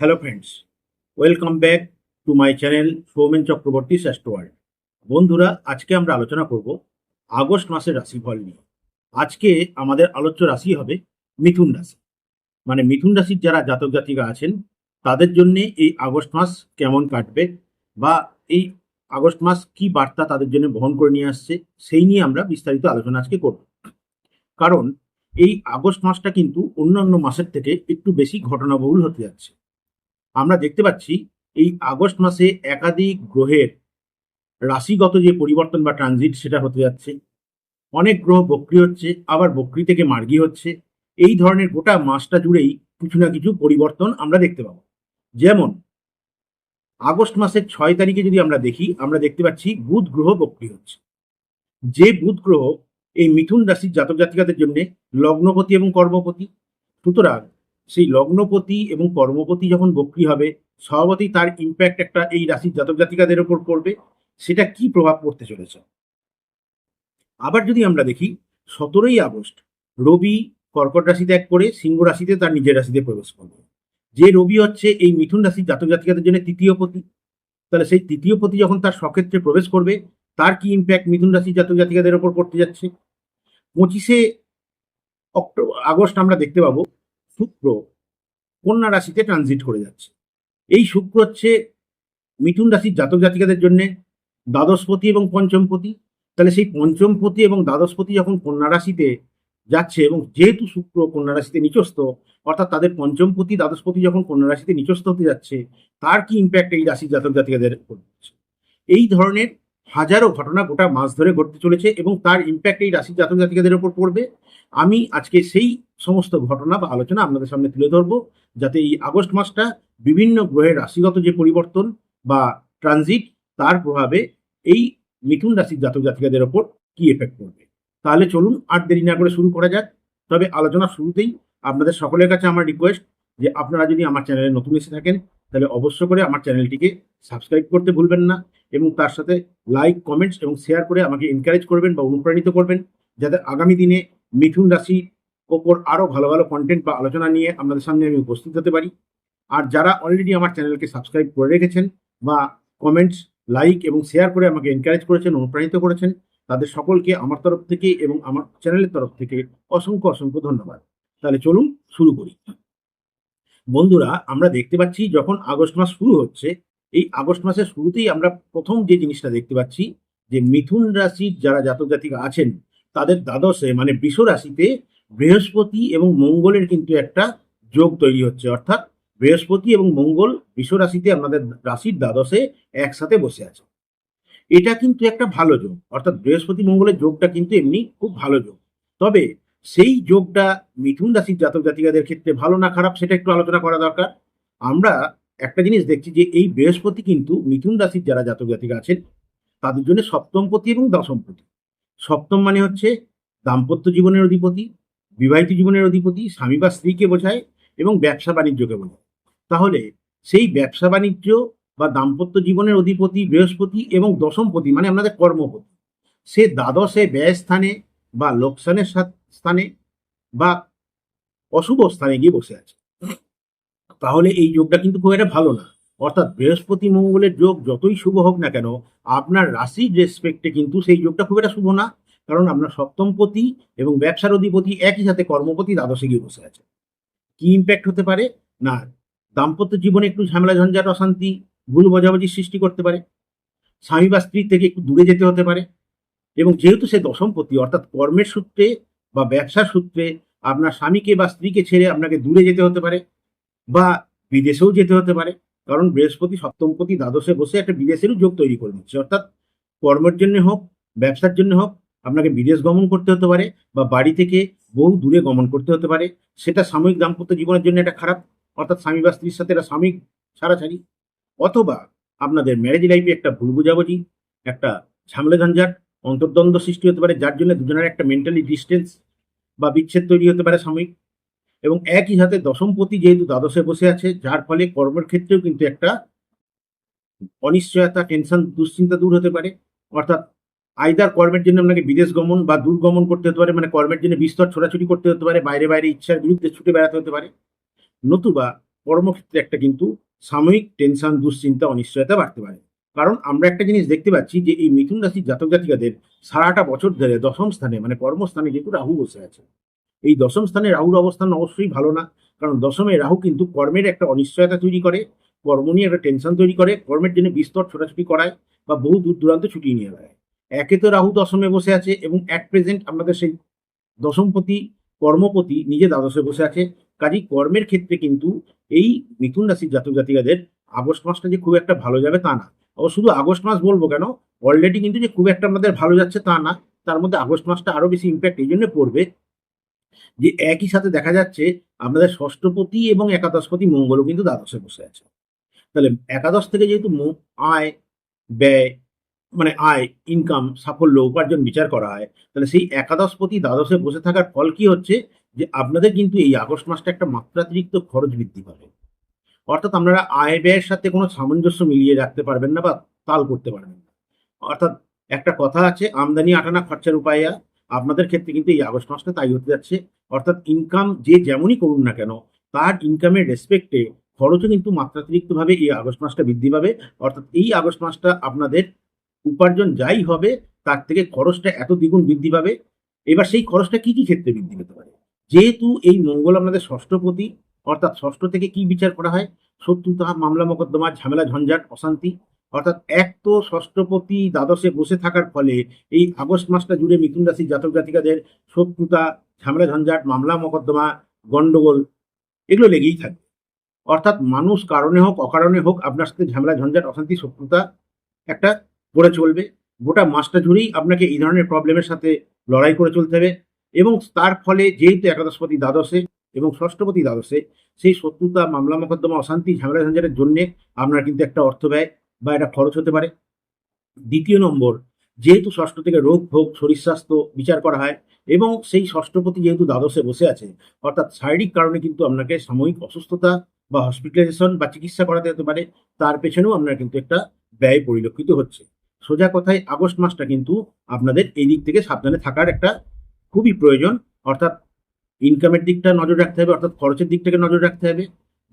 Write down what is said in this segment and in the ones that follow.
Hello friends welcome back to my channel Soumen Chakraborty শ্রেষ্ঠ world বন্ধুরা, আজকে আমরা আলোচনা করব আগস্ট মাসের রাশিফল নিয়ে। আজকে আমাদের আলোচ্য রাশি হবে মিথুন রাশি। মানে মিথুন রাশির যারা জাতক জাতিকা আছেন, তাদের জন্য এই আগস্ট মাস কেমন কাটবে বা এই আগস্ট মাস কি বার্তা তাদের জন্য বহন করে নিয়ে আসছে, সেই নিয়ে আমরা বিস্তারিত আলোচনা আজকে করব। কারণ এই আগস্ট মাসটা কিন্তু অন্যান্য মাসের থেকে একটু বেশি ঘটনাবহুল হতে যাচ্ছে। আমরা দেখতে পাচ্ছি এই আগস্ট মাসে একাধিক গ্রহের রাশিগত যে পরিবর্তন বা ট্রানজিট সেটা হতে যাচ্ছে। অনেক গ্রহ বক্রি হচ্ছে, আবার বক্রি থেকে মার্গি হচ্ছে। এই ধরনের গোটা মাসটা জুড়েই কিছু না কিছু পরিবর্তন আমরা দেখতে পাবো। যেমন, আগস্ট মাসের ছয় তারিখে যদি আমরা দেখি, আমরা দেখতে পাচ্ছি বুধ গ্রহ বক্রি হচ্ছে। যে বুধ গ্রহ এই মিথুন রাশির জাতক জাতিকাদের জন্য লগ্নপতি এবং কর্মপতি। সুতরাং সেই লগ্নপতি এবং কর্মপতি যখন বক্রি হবে, স্বভাবতই তার ইম্প্যাক্ট একটা এই রাশির জাতক জাতিকাদের উপর পড়বে। সেটা কি প্রভাব পড়তে চলেছে? আবার যদি আমরা দেখি, সতেরোই আগস্ট রবি কর্কট রাশি ত্যাগ করে সিংহ রাশিতে তার নিজের রাশিতে প্রবেশ করবে। যে রবি হচ্ছে এই মিথুন রাশির জাতক জাতিকাদের জন্য তৃতীয় পতি। তাহলে সেই তৃতীয় পতি যখন তার সক্ষেত্রে প্রবেশ করবে, তার কি ইম্প্যাক্ট মিথুন রাশির জাতক জাতিকাদের উপর পড়তে যাচ্ছে? পঁচিশে অক্টোবর আগস্ট আমরা দেখতে পাবো শুক্র কন্যা রাশিতে ট্রানজিট করে যাচ্ছে। এই শুক্র হচ্ছে মিথুন রাশির জাতক জাতিকাদের জন্য দ্বাদশপতি এবং পঞ্চমপতি। তাহলে সেই পঞ্চমপতি এবং দ্বাদশপতি যখন কন্যা রাশিতে যাচ্ছে এবং যেহেতু শুক্র কন্যা রাশিতে নিচস্ত অর্থাৎ তাদের পঞ্চমপতি, দ্বাদশপতি যখন কন্যা রাশিতে নিচস্ত হতে যাচ্ছে, তার কি ইম্প্যাক্ট এই রাশির জাতক জাতিকাদের এই ধরনের হাজারো ঘটনা গোটা মাস ধরে ঘটতে চলেছে এবং তার ইম্প্যাক্ট এই রাশির জাতক জাতিকাদের উপর পড়বে। আমি আজকে সেই সমস্ত ঘটনা বা আলোচনা আপনাদের সামনে তুলে ধরবো, যাতে এই আগস্ট মাসটা বিভিন্ন গ্রহের রাশিগত যে পরিবর্তন বা ট্রানজিট তার প্রভাবে এই মিথুন রাশির জাতক জাতিকাদের ওপর কি এফেক্ট করবে তাহলে চলুন আর দেরি না করে শুরু করা যাক। তবে আলোচনা শুরুতেই আপনাদের সকলের কাছে আমার রিকোয়েস্ট যে আপনারা যদি আমার চ্যানেলে নতুন এসে থাকেন, তাহলে অবশ্য করে আমার চ্যানেলটিকে সাবস্ক্রাইব করতে ভুলবেন না। এবং তার সাথে লাইক কমেন্টস এবং শেয়ার করে আমাকে এনকারেজ করবেন বা অনুপ্রাণিত করবেন যাতে আগামী দিনে মিথুন রাশির ওপর আরও ভালো ভালো কন্টেন্ট বা আলোচনা নিয়ে আপনাদের সামনে আমি উপস্থিত হতে পারি। আর যারা অলরেডি আমার চ্যানেলকে সাবস্ক্রাইব করে রেখেছেন বা কমেন্টস লাইক এবং শেয়ার করে আমাকে এনকারেজ করেছেন, অনুপ্রাণিত করেছেন, তাদের সকলকে আমার তরফ থেকে এবং আমার চ্যানেলের তরফ থেকে অসংখ্য অসংখ্য ধন্যবাদ। তাহলে চলুন শুরু করি। বন্ধুরা, আমরা দেখতে পাচ্ছি যখন আগস্ট মাস শুরু হচ্ছে এই আগস্ট মাসের শুরুতেই আমরা প্রথম যে জিনিসটা দেখতে পাচ্ছি, যে মিথুন রাশির যারা জাতক জাতিকা আছেন, তাদের দ্বাদশে মানে বৃষ রাশিতে বৃহস্পতি এবং মঙ্গলের কিন্তু একটা যোগ তৈরি হচ্ছে। অর্থাৎ বৃহস্পতি এবং মঙ্গল বৃষ রাশিতে আমাদের রাশির দ্বাদশে একসাথে বসে আছে। এটা কিন্তু একটা ভালো যোগ। অর্থাৎ বৃহস্পতি মঙ্গলের যোগটা কিন্তু এমনি খুব ভালো যোগ। তবে সেই যোগটা মিথুন রাশির জাতক জাতিকাদের ক্ষেত্রে ভালো না খারাপ সেটা একটু আলোচনা করা দরকার। আমরা একটা জিনিস দেখছি যে এই বৃহস্পতি কিন্তু মিথুন রাশির যারা জাতক জাতিকা আছেন, তাদের জন্য সপ্তমপতি এবং দশমপতি সপ্তম মানে হচ্ছে দাম্পত্য জীবনের অধিপতি, বিবাহিত জীবনের অধিপতি, স্বামী বা স্ত্রীকে বোঝায় এবং ব্যবসা বাণিজ্যকে বোঝায়। তাহলে সেই ব্যবসা বাণিজ্য বা দাম্পত্য জীবনের অধিপতি, বৃহস্পতি এবং দশমপতি মানে আমাদের কর্মপতি। সে দ্বাদশে ব্যয় স্থানে বা লোকসানের স্থানে বা অশুভ স্থানে গিয়ে বসে আছে। তাহলে এই যোগটা কিন্তু খুব একটা ভালো না। অর্থাৎ বৃহস্পতি মঙ্গলের যোগ যতই শুভ হোক না কেন, আপনার রাশির রেসপেক্টে কিন্তু সেই যোগটা খুব একটা শুভ না। কারণ আপনার সপ্তমপতি এবং ব্যবসার অধিপতি একই সাথে কর্মপতি দ্বাদশে গিয়ে বসে আছে। কি ইম্প্যাক্ট হতে পারে? না, দাম্পত্য জীবনে একটু ঝামেলা, ঝঞ্ঝাট, অশান্তি, ভুল বোঝাবুঝির সৃষ্টি করতে পারে। স্বামী বা স্ত্রী থেকে একটু দূরে যেতে হতে পারে। এবং যেহেতু সে দশমপতি, অর্থাৎ কর্মের সূত্রে বা ব্যবসার সূত্রে আপনার স্বামীকে বা স্ত্রীকে ছেড়ে আপনাকে দূরে যেতে হতে পারে। বা বিদেশেও যেতে হতে পারে। কারণ বৃহস্পতি, সপ্তমপতি, দ্বাদশে বসে একটা বিদেশেরও যোগ তৈরি করে নিচ্ছে অর্থাৎ কর্মের জন্য হোক, ব্যবসার জন্য হোক, আপনাকে বিদেশ গমন করতে হতে পারে বা বাড়ি থেকে বহু দূরে গমন করতে হতে পারে। সেটা সাময়িক দাম্পত্য জীবনের জন্য একটা খারাপ, অর্থাৎ স্বামী বা স্ত্রীর সাথে একটা সাময়িক ছাড়াছাড়ি। অথবা আপনাদের ম্যারেজ লাইফে একটা ভুল বুঝাবুঝি, একটা ঝামেলা ঝঞ্ঝাট অন্তর্দ্বন্দ্ব সৃষ্টি হতে পারে, যার জন্য দুজনের একটা মেন্টালি ডিস্টেন্স বা বিচ্ছেদ তৈরি হতে পারে সাময়িক। এবং একই সাথে দশমপতি যেহেতু দ্বাদশে বসে আছে, যার ফলে কর্মের ক্ষেত্রেও কিন্তু একটা অনিশ্চয়তা টেনশন দুশ্চিন্তা দূর হতে পারে। অর্থাৎ আইদার কর্মের জন্য আপনাকে বিদেশ গমন বা দূর গমন করতে হতে পারে মানে কর্মের জন্য বিস্তর ছোটাছুটি করতে হতে পারে, বাইরে বাইরে ইচ্ছার বিরুদ্ধে ছুটে বেড়াতে হতে পারে। নতুবা কর্মক্ষেত্রে একটা কিন্তু সাময়িক টেনশন দুশ্চিন্তা, অনিশ্চয়তা বাড়তে পারে। কারণ আমরা একটা জিনিস দেখতে পাচ্ছি যে এই মিথুন রাশির জাতক জাতিকাদের সারাটা বছর ধরে দশম স্থানে মানে কর্মস্থানে কিন্তু রাহু বসে আছে। এই দশম স্থানে রাহুর অবস্থান অবশ্যই ভালো না, কারণ দশমে রাহু কিন্তু কর্মের একটা অনিশ্চয়তা তৈরি করে, কর্ম নিয়ে একটা টেনশন তৈরি করে, কর্মের জন্য বিস্তর ছোটাছুটি করায় বা বহু দূর দূরান্ত ছুটি নিয়ে বেড়ায়। একে তো রাহু দশমে বসে আছে এবং অ্যাট প্রেজেন্ট আমাদের সেই দশমপতি, কর্মপতি নিজে দ্বাদশে বসে আছে কাজী কর্মের ক্ষেত্রে কিন্তু এই মিথুন রাশির জাতক জাতিকাদের আগস্ট মাসটা যে খুব একটা ভালো যাবে তা না। ও শুধু আগস্ট মাস বলব কেন অলরেডি কিন্তু যে খুব একটা আমাদের ভালো যাচ্ছে তা না, তার মধ্যে আগস্ট মাসটা আরও বেশি ইম্প্যাক্ট এই জন্য পড়বে যে একই সাথে দেখা যাচ্ছে আপনাদের ষষ্ঠপতি এবং একাদশপতি মঙ্গলও কিন্তু দ্বাদশে বসে আছে। তাহলে একাদশ থেকে যেহেতু আয়, ব্যয় মানে আয় ইনকাম সাফল্য, উপার্জন, বিচার করা হয়, তাহলে সেই একাদশপতি দ্বাদশে বসে থাকার ফল কি হচ্ছে? যে আপনাদের কিন্তু এই আগস্ট মাসটা একটা মাত্রাতিরিক্ত খরচ বৃদ্ধি পাবে। অর্থাৎ আপনারা আয়, ব্যয়ের সাথে কোনো সামঞ্জস্য মিলিয়ে রাখতে পারবেন না বা তাল করতে পারবেন না। অর্থাৎ একটা কথা আছে, আমদানি আটানা খরচার উপায়া আপনাদের ক্ষেত্রে কিন্তু এই আগস্ট মাসটা তাই হতে যাচ্ছে। অর্থাৎ ইনকাম যে যেমনই করুন না কেন, তার ইনকামের রেসপেক্টে খরচও কিন্তু মাত্রাতিরিক্তভাবে এই আগস্ট মাসটা বৃদ্ধি পাবে। অর্থাৎ এই আগস্ট মাসটা আপনাদের উপার্জন যাই হবে, তার থেকে খরচটা এত দ্বিগুণ বৃদ্ধি পাবে। এবার সেই খরচটা কি কি ক্ষেত্রে বৃদ্ধি পেতে পারে? যেহেতু এই মঙ্গল আপনাদের ষষ্ঠপতি অর্থাৎ ষষ্ঠ থেকে কি বিচার করা হয়? শত্রুতা, মামলা, মোকদ্দমা, ঝামেলা, ঝঞ্ঝাট, অশান্তি অর্থাৎ এক তো ষষ্ঠপতি দ্বাদশে বসে থাকার ফলে এই আগস্ট মাসটা জুড়ে মিথুন রাশির জাতক জাতিকাদের শত্রুতা, ঝামেলা ঝঞ্ঝাট, মামলা মোকদ্দমা, গন্ডগোল এগুলো লেগেই থাকবে অর্থাৎ মানুষ কারণে হোক, অকারণে হোক, আপনার সাথে ঝামেলা ঝঞ্ঝাট, অশান্তি, শত্রুতা একটা করে চলবে। গোটা মাসটা জুড়েই আপনাকে এই ধরনের প্রবলেমের সাথে লড়াই করে চলতে হবে এবং তার ফলে যেহেতু একাদশপতি দ্বাদশে এবং ষষ্ঠপতি দ্বাদশে, সেই শত্রুতা, মামলা মোকদ্দমা, অশান্তি, ঝামেলা ঝঞ্ঝাটের জন্যে আপনার কিন্তু একটা অর্থ ব্যয়। বা এটা খরচ হতে পারে। দ্বিতীয় নম্বর, যেহেতু ষষ্ঠ থেকে রোগ, ভোগ, শরীর স্বাস্থ্য বিচার করা হয় এবং সেই ষষ্ঠপতি যেহেতু দ্বাদশে বসে আছে, অর্থাৎ শারীরিক কারণে কিন্তু আপনাকে সাময়িক অসুস্থতা বা হসপিটালাইজেশন বা চিকিৎসা করাতে হতে পারে, তার পেছনেও আপনার কিন্তু একটা ব্যয় পরিলক্ষিত হচ্ছে। সোজা কথায়, আগস্ট মাসটা কিন্তু আপনাদের এই দিক থেকে সাবধানে থাকার একটা খুবই প্রয়োজন, অর্থাৎ ইনকামের দিকটা নজর রাখতে হবে, অর্থাৎ খরচের দিকটাকে নজর রাখতে হবে।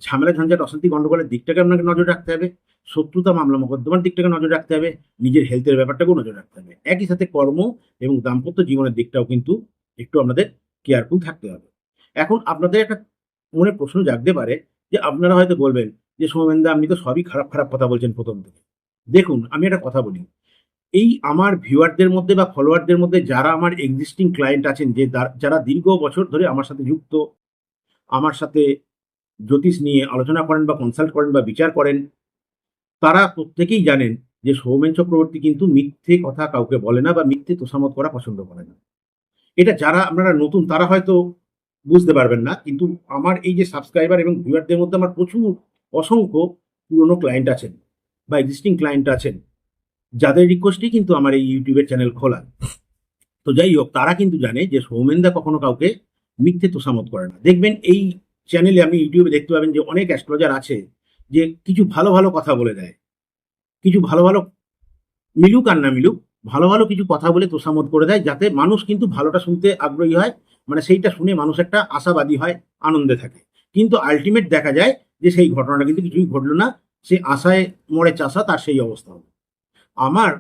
ঝামেলা ঝঞ্ঝাট, অশান্তি, গন্ডগোলের দিকটাকে আপনাকে নজর রাখতে হবে। শত্রুতা মামলা মোকদ্দমার দিকটাকে নজর রাখতে হবে। নিজের হেলথের ব্যাপারটাকেও নজর রাখতে হবে। একই সাথে কর্ম এবং দাম্পত্য জীবনের দিকটাও কিন্তু একটু আপনাদের কেয়ারফুল থাকতে হবে। এখন আপনাদের একটা মনে প্রশ্ন জাগতে পারে যে, আপনারা হয়তো বলবেন যে, সৌমেন্দা, আপনি তো সবই খারাপ খারাপ কথা বলছেন প্রথম থেকে। দেখুন, আমি একটা কথা বলি। এই আমার ভিউয়ারদের মধ্যে বা ফলোয়ারদের মধ্যে যারা আমার এক্সিস্টিং ক্লায়েন্ট আছেন, যে, যারা দীর্ঘ বছর ধরে আমার সাথে যুক্ত, আমার সাথে জ্যোতিষ নিয়ে আলোচনা করেন বা কনসাল্ট করেন বা বিচার করেন, তারা প্রত্যেকেই জানেন যে সৌমেন চক্রবর্তী কিন্তু মিথ্যে কথা কাউকে বলে না বা মিথ্যে তোষামত করা পছন্দ করে না। এটা যারা, আপনারা নতুন, তারা হয়তো বুঝতে পারবেন না, কিন্তু আমার এই যে সাবস্ক্রাইবার এবং ভিউয়ারদের মধ্যে আমার প্রচুর, অসংখ্য পুরনো ক্লায়েন্ট আছেন বা এক্সিস্টিং ক্লায়েন্ট আছেন, যাদের রিকোয়েস্টই কিন্তু আমার এই ইউটিউবের চ্যানেল খোলা। তো যাই হোক, তারা কিন্তু জানে যে সৌমেনদা কখনো কাউকে মিথ্যে তোষামত করে না। দেখবেন এই চ্যানেলে আপনি ইউটিউবে দেখতে পাবেন যে অনেক অ্যাস্ট্রোলজার আছে যে কিছু ভালো ভালো কথা বলে দেয়। কিছু ভালো ভালো মিলুক আর না মিলুক, ভালো ভালো কিছু কথা বলে তোষামত করে দেয় যাতে মানুষ কিন্তু ভালোটা শুনতে আগ্রহী হয় মানে সেইটা শুনে মানুষ একটা আশাবাদী হয়, আনন্দে থাকে। কিন্তু আলটিমেট দেখা যায় যে সেই ঘটনাটা কিন্তু কিছুই ঘটলো না, সে আশায় মরে চাষা, তার সেই অবস্থা হবে। আমার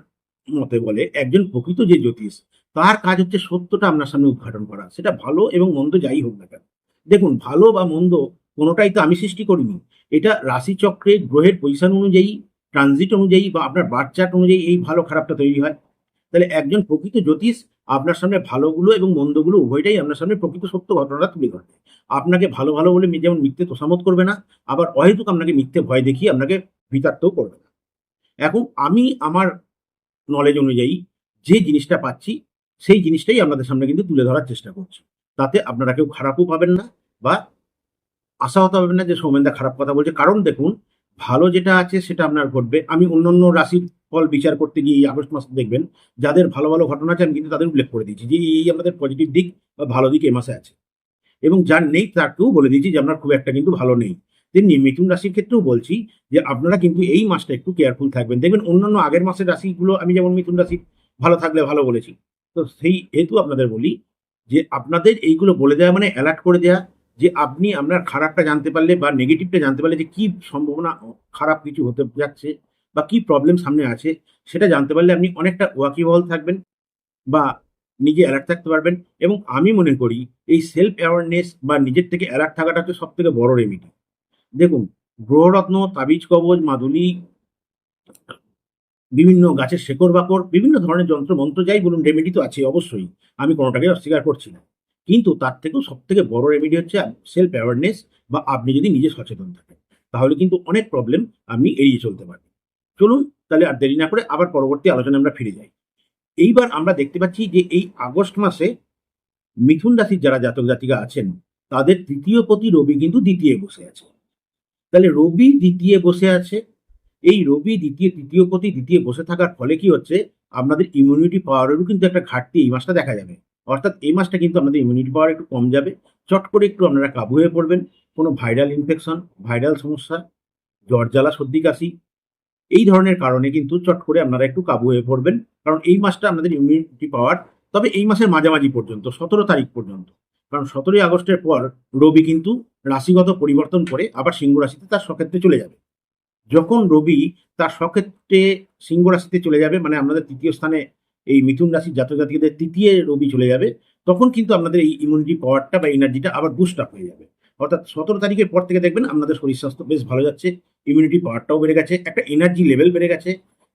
মতে বলে একজন প্রকৃত যে জ্যোতিষ, তার কাজ হচ্ছে সত্যটা আপনার সামনে উদ্ঘাটন করা। সেটা ভালো এবং মন্দ যাই হোক না কেন। দেখুন, ভালো বা মন্দ কোনোটাই তো আমি সৃষ্টি করিনি। এটা রাশিচক্রে গ্রহের পজিশন অনুযায়ী ট্রানজিট অনুযায়ী বা আপনার বার্থ চার্ট অনুযায়ী এই ভালো খারাপটা তৈরি হয়। তাহলে একজন প্রকৃত জ্যোতিষ আপনার সামনে ভালোগুলো এবং মন্দগুলো উভয়টাই আপনার সামনে প্রকৃত সত্য ঘটনাটা তুলে ধরবে। আপনাকে ভালো ভালো বলে যেমন মিথ্যে তোষামত করবে না, আবার অহেতুক আপনাকে মিথ্যে ভয় দেখিয়ে আপনাকে বিতার্থও করবে না। এখন আমি আমার নলেজ অনুযায়ী যে জিনিসটা পাচ্ছি, সেই জিনিসটাই আপনাদের সামনে কিন্তু তুলে ধরার চেষ্টা করছি। তাতে আপনারা কেউ খারাপও পাবেন না বা আশাহত হবেন না যে সৌমেনদা খারাপ কথা বলছে। কারণ দেখুন, ভালো যেটা আছে সেটা আপনার ঘটবে। আমি অন্য অন্য রাশির ফল বিচার করতে গিয়ে এই আগস্ট মাসে দেখবেন, যাদের ভালো ভালো ঘটনা আছে, আমি কিন্তু তাদের উল্লেখ করে দিয়েছি যে এই আমাদের পজিটিভ দিক বা ভালো দিক এই মাসে আছে। এবং যার নেই তাকেও বলে দিয়েছি যে আপনার খুব একটা কিন্তু ভালো নেই। তেমনি মিথুন রাশির ক্ষেত্রেও বলছি যে আপনারা কিন্তু এই মাসটা একটু কেয়ারফুল থাকবেন। দেখবেন অন্যান্য আগের মাসের রাশিগুলো, আমি যেমন মিথুন রাশি ভালো থাকলে ভালো বলেছি। তো সেই হেতু আপনাদের বলি যে আপনাদের এইগুলো বলে দেওয়া মানে অ্যালার্ট করে দেওয়া যে আপনি আপনার খারাপটা জানতে পারলে বা নেগেটিভটা জানতে পারলে যে কি সম্ভাবনা খারাপ কিছু হতে যাচ্ছে বা কি প্রবলেম সামনে আছে, সেটা জানতে পারলে আপনি অনেকটা ওয়াকিবহল থাকবেন বা নিজে অ্যালার্ট থাকতে পারবেন। এবং আমি মনে করি এই সেলফ অ্যাওয়ারনেস বা নিজের থেকে অ্যালার্ট থাকাটা হচ্ছে সব থেকে বড় রেমিডি দেখুন গ্রহরত্ন তাবিজ কবজ, মাদুলি বিভিন্ন গাছের শেকড় বাকড়, বিভিন্ন ধরনের যন্ত্র, মন্ত্র যাই বলুন রেমেডি তো আছে অবশ্যই। আমি কোনোটাকে অস্বীকার করছি না। কিন্তু তার থেকেও সব থেকে বড় রেমেডি হচ্ছে সেলফ অ্যাওয়ারনেস বা আপনি যদি নিজে সচেতন থাকেন, তাহলে কিন্তু অনেক প্রবলেম আপনি এড়িয়ে চলতে পারবেন। চলুন তাহলে আর দেরি না করে আবার পরবর্তী আলোচনায় আমরা ফিরে যাই। এইবার আমরা দেখতে পাচ্ছি যে এই আগস্ট মাসে মিথুন রাশির যারা জাতক জাতিকা আছেন, তাদের তৃতীয় প্রতি রবি কিন্তু দ্বিতীয় বসে আছে। তাহলে রবি দ্বিতীয় বসে আছে এই রবি দ্বিতীয়, তৃতীয় প্রতি দ্বিতীয় বসে থাকার ফলে কি হচ্ছে? আপনাদের ইমিউনিটি পাওয়ারেরও কিন্তু একটা ঘাটতি এই মাসটা দেখা যাবে। অর্থাৎ এই মাসটা কিন্তু আমাদের ইমিউনিটি পাওয়ার একটু কম যাবে। চট করে একটু আপনারা কাবু হয়ে পড়বেন। কোনো ভাইরাল ইনফেকশন ভাইরাল সমস্যা, জ্বর, জ্বালা, সর্দি, কাশি, এই ধরনের কারণে কিন্তু চট করে আপনারা একটু কাবু হয়ে পড়বেন। কারণ এই মাসটা আপনাদের ইমিউনিটি পাওয়ার তবে এই মাসের মাঝামাঝি পর্যন্ত, সতেরো তারিখ পর্যন্ত। কারণ সতেরোই আগস্টের পর রবি কিন্তু রাশিগত পরিবর্তন করে আবার সিংহ রাশিতে তার সক্ষেত্রে চলে যাবে। যখন রবি তার সক্ষেত্রে সিংহ রাশিতে চলে যাবে মানে আমাদের তৃতীয় স্থানে এই মিথুন রাশির জাতক জাতিকাদের তৃতীয় রবি চলে যাবে, তখন কিন্তু আপনাদের এই ইমিউনিটি পাওয়ারটা বা এনার্জিটা আবার বুস্ট আপ হয়ে যাবে। অর্থাৎ সতেরো তারিখের পর থেকে দেখবেন আপনাদের শরীর স্বাস্থ্য বেশ ভালো যাচ্ছে ইমিউনিটি পাওয়ারটাও বেড়ে গেছে, একটা এনার্জি লেভেল বেড়ে গেছে,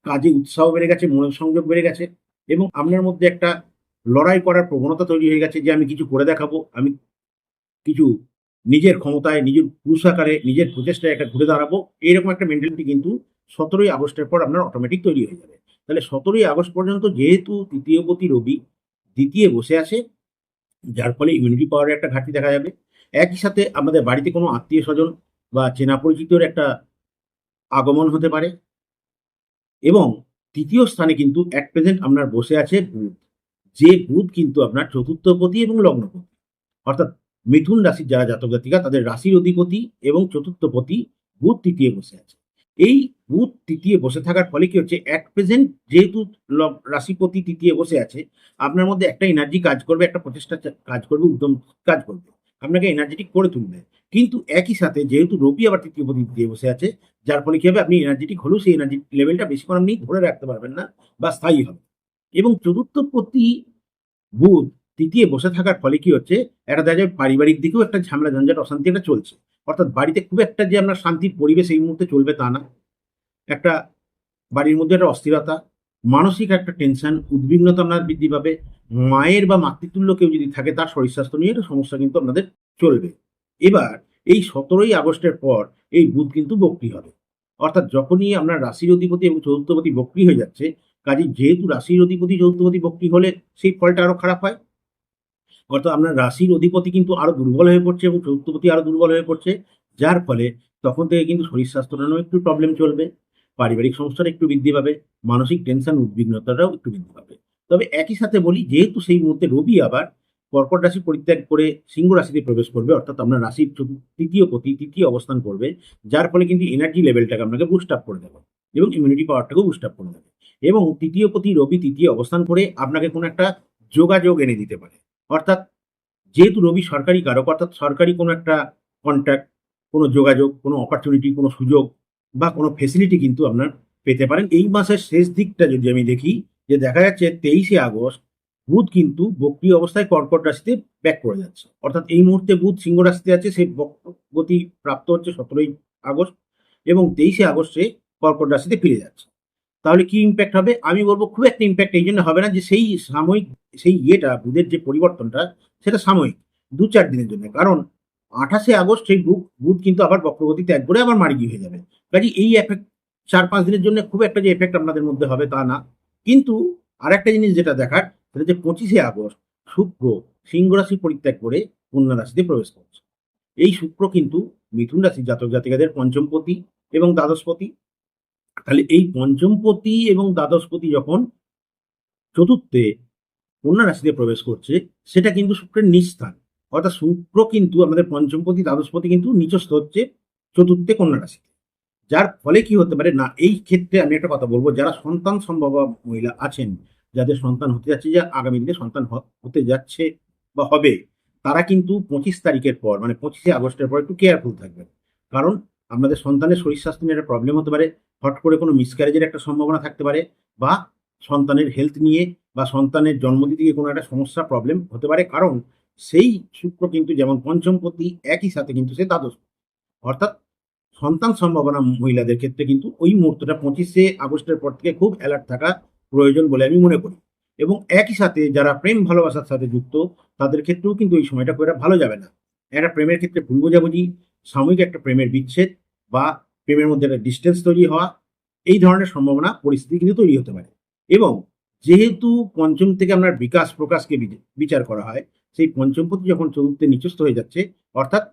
কাজে উৎসাহ বেড়ে গেছে, মনোসংযোগ বেড়ে গেছে এবং আপনার মধ্যে একটা লড়াই করার প্রবণতা তৈরি হয়ে গেছে যে আমি কিছু করে দেখাবো, আমি কিছু নিজের ক্ষমতায়, নিজের পুরুষাকারে নিজের প্রচেষ্টায় একটা ঘুরে দাঁড়াবো, এইরকম একটা মেন্টালিটি কিন্তু সতেরোই আগস্টের পর আপনার অটোমেটিক তৈরি হয়ে যাবে। তাহলে সতেরোই আগস্ট পর্যন্ত যেহেতু তৃতীয়পতি রবি দ্বিতীয় বসে আছে, যার ফলে ইমিউনিটি পাওয়ারের একটা ঘাটতি দেখা যাবে। একই সাথে আমাদের বাড়িতে কোনো আত্মীয় স্বজন বা চেনা পরিচিতর একটা আগমন হতে পারে এবং তৃতীয় স্থানে কিন্তু এক প্রেজেন্ট আপনার বসে আছে বুধ। যে বুধ কিন্তু আপনার চতুর্থপতি এবং লগ্নপতি। অর্থাৎ মিথুন রাশির যারা জাতক জাতিকা, তাদের রাশির অধিপতি এবং চতুর্থপতি বুধ তৃতীয় বসে আছে। এই বুধ তৃতীয় বসে থাকার ফলে কি হচ্ছে এক প্রেজেন্ট যেহেতু রাশিপতি তৃতীয় বসে আছে, আপনার মধ্যে একটা এনার্জি কাজ করবে, একটা প্রচেষ্টা কাজ করবে, উদ্যম কাজ করবে। আপনাকে এনার্জেটিক করে তুলবে। কিন্তু একই সাথে যেহেতু রবি আবার তৃতীয় পতি তৃতীয় বসে আছে, যার ফলে কি হবে, আপনি এনার্জেটিক হলেও সেই এনার্জি লেভেলটা বেশিক্ষণ আপনি ধরে রাখতে পারবেন না বা স্থায়ী হবে। এবং চতুর্থ প্রতি বুধ তৃতীয় বসে থাকার ফলে কি হচ্ছে? একটা দেখা যায় পারিবারিক দিকেও একটা ঝামেলা, ঝঞ্ঝাট, অশান্তি একটা চলছে। অর্থাৎ বাড়িতে খুব একটা যে আপনার শান্তির পরিবেশ এই মুহূর্তে চলবে তা না। একটা বাড়ির মধ্যে একটা অস্থিরতা, মানসিক একটা টেনশন, উদ্বিগ্নতা আপনার বৃদ্ধি পাবে। মায়ের বা মাতৃতুল্য কেউ যদি থাকে তার শরীর স্বাস্থ্য নিয়ে একটা সমস্যা কিন্তু আপনাদের চলবে। এবার এই সতেরোই আগস্টের পর এই বুধ কিন্তু বক্রি হবে। অর্থাৎ যখনই আপনার রাশির অধিপতি এবং চতুর্থপতি বক্রি হয়ে যাচ্ছে কাজে যেহেতু রাশির অধিপতি, চতুর্থপতি বক্রি হলে সেই ফলটা আরও খারাপ হয়। অর্থাৎ আপনার রাশির অধিপতি কিন্তু আরও দুর্বল হয়ে পড়ছে এবং চতুর্থপতি আরও দুর্বল হয়ে পড়ছে, যার ফলে তখন থেকে কিন্তু শরীর স্বাস্থ্যটারও একটু প্রবলেম চলবে, পারিবারিক সমস্যাটা একটু বৃদ্ধি পাবে, মানসিক টেনশন উদ্বিগ্নতাটাও একটু বৃদ্ধি পাবে। তবে একই সাথে বলি, যেহেতু সেই মুহূর্তে রবি আবার কর্কট রাশি পরিত্যাগ করে সিংহ রাশিতে প্রবেশ করবে, অর্থাৎ আপনার রাশির তৃতীয় পতি, তৃতীয় অবস্থান করবে, যার ফলে কিন্তু এনার্জি লেভেলটাকে আপনাকে বুস্ট আপ করে দেবে এবং ইমিউনিটি পাওয়ারটাকেও বুস্ট আপ করে দেবে। এবং তৃতীয় পতি রবি তৃতীয় অবস্থান করে আপনাকে কোনো একটা যোগাযোগ এনে দিতে পারে। অর্থাৎ যেহেতু রবি সরকারি কারক, অর্থাৎ সরকারি কোনো একটা কন্ট্যাক্ট কোনো যোগাযোগ, কোনো অপরচুনিটি কোনো সুযোগ বা কোনো ফেসিলিটি কিন্তু আপনার পেতে পারেন। এই মাসের শেষ দিকটা যদি আমি দেখি, যে দেখা যাচ্ছে তেইশে আগস্ট, বুধ কিন্তু বক্রিয় অবস্থায় কর্কট রাশিতে ব্যাক করে যাচ্ছে। অর্থাৎ এই মুহূর্তে বুধ সিংহ রাশিতে আছে, সে বক- গতি প্রাপ্ত হচ্ছে সতেরোই আগস্ট এবং তেইশে আগস্টে কর্কট রাশিতে ফিরে যাচ্ছে। তাহলে কি ইম্প্যাক্ট হবে? আমি বলব খুব একটা ইম্প্যাক্ট এই জন্য হবে না যে সেই সাময়িক, সেই ইয়েটা, বুধের যে পরিবর্তনটা, সেটা সাময়িক, দু চার দিনের জন্য। কারণ আঠাশে আগস্ট সেই বুধ বুধ কিন্তু আবার বক্রগতি ত্যাগ করে আবার মার্গি হয়ে যাবে। কাজে এই এফেক্ট চার পাঁচ দিনের জন্য খুব একটা যে এফেক্ট আপনাদের মধ্যে হবে তা না। কিন্তু আর একটা জিনিস যেটা দেখার, সেটা যে পঁচিশে আগস্ট শুক্র সিংহ রাশি পরিত্যাগ করে কন্যা রাশিতে প্রবেশ করছে। এই শুক্র কিন্তু মিথুন রাশি জাতক জাতিকাদের পঞ্চমপতি এবং দ্বাদশপতি। তাহলে এই পঞ্চমপতি এবং দ্বাদশপতি যখন চতুর্থে কন্যা রাশিতে প্রবেশ করছে, সেটা কিন্তু শুক্রের নিস্থান অর্থাৎ শুক্র কিন্তু আমাদের পঞ্চমপতি, দ্বাদশপতি কিন্তু নিচস্থ হচ্ছে চতুর্থে কন্যা রাশিতে। যার ফলে কি হতে পারে না, এই ক্ষেত্রে আমি একটা কথা বলব, যারা সন্তান সম্ভব মহিলা আছেন, যাদের সন্তান হতে যাচ্ছে, যে আগামী দিনে সন্তান হতে যাচ্ছে বা হবে, তারা কিন্তু পঁচিশ তারিখের পর মানে পঁচিশে আগস্টের পর একটু কেয়ারফুল থাকবেন। কারণ আপনাদের সন্তানের শরীর স্বাস্থ্য নিয়ে একটা প্রবলেম হতে পারে হট করে কোনো মিসক্যারেজের একটা সম্ভাবনা থাকতে পারে বা সন্তানের হেলথ নিয়ে বা সন্তানের জন্মদি থেকে কোনো একটা সমস্যা প্রবলেম হতে পারে। কারণ সেই শুক্র কিন্তু যেমন পঞ্চমপতি একই সাথে কিন্তু সে দ্বাদশ অর্থাৎ সন্তান সম্ভাবনা মহিলাদের ক্ষেত্রে কিন্তু ওই মুহূর্তটা পঁচিশে আগস্টের পর থেকে খুব অ্যালার্ট থাকা প্রয়োজন বলে আমি মনে করি। এবং একই সাথে যারা প্রেম ভালোবাসার সাথে যুক্ত, তাদের ক্ষেত্রেও কিন্তু এই সময়টা খুব ভালো যাবে না। একটা প্রেমের ক্ষেত্রে ভুল বোঝাবুঝি, সাময়িক একটা প্রেমের বিচ্ছেদ বা প্রেমের মধ্যে একটা ডিস্টেন্স তৈরি হওয়া, এই ধরনের সম্ভাবনা পরিস্থিতি কিন্তু তৈরি হতে পারে। এবং যেহেতু পঞ্চম থেকে আপনার বিকাশ প্রকাশকে বিচার করা হয়, সেই পঞ্চম পঞ্চমপতি যখন চতুর্থে নিচস্থ হয়ে যাচ্ছে, অর্থাৎ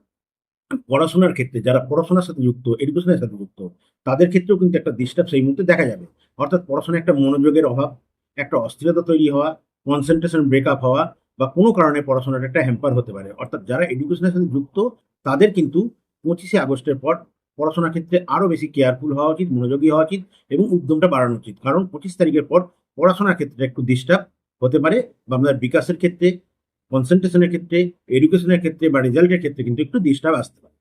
পড়াশোনার ক্ষেত্রে যারা পড়াশোনার সাথে যুক্ত এডুকেশনের সাথে যুক্ত, তাদের ক্ষেত্রেও কিন্তু একটা ডিস্টার্ব সেই মুহূর্তে দেখা যাবে। অর্থাৎ পড়াশোনায় একটা মনোযোগের অভাব, একটা অস্থিরতা তৈরি হওয়া কনসেন্ট্রেশন ব্রেকআপ হওয়া বা কোনো কারণে পড়াশোনার একটা হ্যাম্পার হতে পারে। অর্থাৎ যারা এডুকেশনের সাথে যুক্ত, তাদের কিন্তু পঁচিশে আগস্টের পর পড়াশোনার ক্ষেত্রে আরও বেশি কেয়ারফুল হওয়া উচিত, মনোযোগী হওয়া উচিত এবং উদ্যমটা বাড়ানো উচিত। কারণ পঁচিশ তারিখের পর পড়াশোনার ক্ষেত্রে একটু ডিস্টার্ব হতে পারে বা আপনার বিকাশের ক্ষেত্রে কনসেন্ট্রেশনের ক্ষেত্রে এডুকেশনের ক্ষেত্রে বা রেজাল্টের ক্ষেত্রে কিন্তু একটু ডিস্টার্ব আসতে পারে।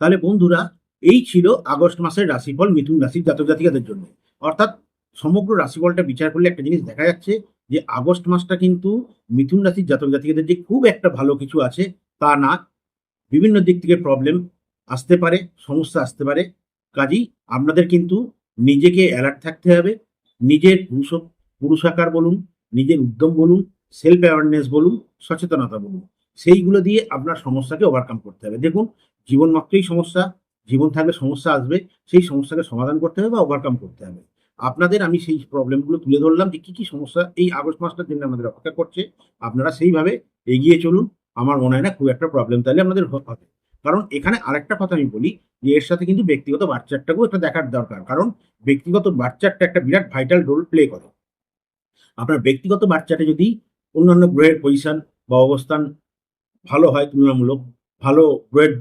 তাহলে বন্ধুরা, এই ছিল আগস্ট মাসের রাশিফল মিথুন রাশির জাতক জাতিকাদের জন্য। অর্থাৎ সমগ্র রাশিফলটা বিচার করলে একটা জিনিস দেখা যাচ্ছে যে আগস্ট মাসটা কিন্তু মিথুন রাশির জাতক জাতিকাদের যে খুব একটা ভালো কিছু আছে তা না। বিভিন্ন দিক থেকে প্রবলেম আসতে পারে, সমস্যা আসতে পারে। কাজেই আপনাদের কিন্তু নিজেকে অ্যালার্ট থাকতে হবে। নিজের পুরুষ, পুরুষাকার বলুন, নিজের উদ্যম বলুন সেলফ অ্যাওয়ারনেস বলুন, সচেতনতা বলুন, সেইগুলো দিয়ে আপনার সমস্যাকে ওভারকাম করতে হবে। দেখুন, জীবন মাত্রই সমস্যা, জীবন থাকলে সমস্যা আসবে, সেই সমস্যাকে সমাধান করতে হবে বা ওভারকাম করতে হবে। আপনাদের আমি সেই প্রবলেমগুলো তুলে ধরলাম যে কী কী সমস্যা এই আগস্ট মাসটার জন্য আমাদের অপেক্ষা করছে। আপনারা সেইভাবে এগিয়ে চলুন, আমার মনে হয় না খুব একটা প্রবলেম তাহলে আমাদের হবে। কারণ এখানে আরেকটা কথা আমি বলি যে এর সাথে কিন্তু ব্যক্তিগত বাচ্চাটাকেও একটা দেখার দরকার। কারণ ব্যক্তিগত বাচ্চাটা একটা বিরাট ভাইটাল রোল প্লে করে। আপনার ব্যক্তিগত বাচ্চাটা যদি অন্যান্য গ্রহের পজিশন বা অবস্থান ভালো হয়, তুলনামূলক ভালো গ্রহের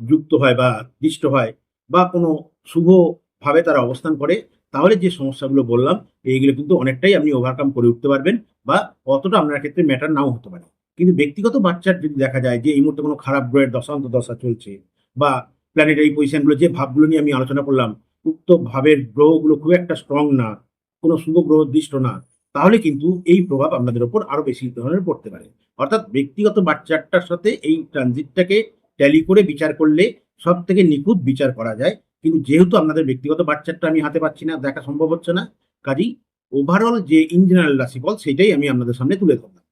যুক্ত হয় বা দৃষ্ট হয় বা কোনো শুভভাবে তারা অবস্থান করে, তাহলে যে সমস্যাগুলো বললাম, এইগুলো কিন্তু অনেকটাই আপনি ওভারকাম করে উঠতে পারবেন বা অতটা আপনার ক্ষেত্রে ম্যাটার নাও হতে পারে। কিন্তু ব্যক্তিগত বাচ্চার যদি দেখা যায় যে এই মুহূর্তে কোনো খারাপ গ্রহের দশান্ত দশা চলছে বা প্ল্যানেটারি পজিশনগুলো যে ভাবগুলো নিয়ে আমি আলোচনা করলাম, উক্ত ভাবের গ্রহগুলো খুব একটা স্ট্রং না, কোনো শুভ গ্রহ দৃষ্ট না, তাহলে কিন্তু এই প্রভাব আপনাদের ওপর আরও বেশি ধরনের পড়তে পারে। অর্থাৎ ব্যক্তিগত বাচ্চারটার সাথে এই ট্রানজিটটাকে ট্যালি করে বিচার করলে সব থেকে নিখুঁত বিচার করা যায়। কিন্তু যেহেতু আপনাদের ব্যক্তিগত বাচ্চারটা আমি হাতে পাচ্ছি না, দেখা সম্ভব হচ্ছে না, কাজেই ওভারঅল যে ইন জেনারেল রাশিফল, সেটাই আমি আপনাদের সামনে তুলে ধরলাম।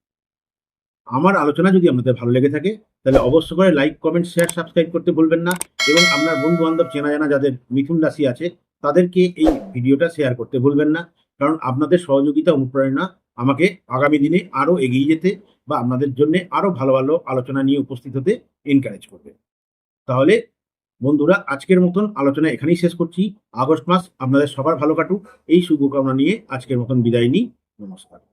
আমার আলোচনা যদি আপনাদের ভালো লেগে থাকে, তাহলে অবশ্য করে লাইক কমেন্ট শেয়ার সাবস্ক্রাইব করতে ভুলবেন না। এবং আপনার বন্ধু বান্ধব চেনা জানা যাদের মিথুন রাশি আছে, তাদেরকে এই ভিডিওটা শেয়ার করতে ভুলবেন না। কারণ আপনাদের সহযোগিতা, অনুপ্রেরণা আমাকে আগামী দিনে আরও এগিয়ে যেতে বা আপনাদের জন্য আরও ভালো ভালো আলোচনা নিয়ে উপস্থিত হতে এনকারেজ করবে। তাহলে বন্ধুরা, আজকের মতন আলোচনা এখানেই শেষ করছি। আগস্ট মাস আপনাদের সবার ভালো কাটুক। এই শুভকামনা নিয়ে আজকের মতন বিদায় নিই। নমস্কার।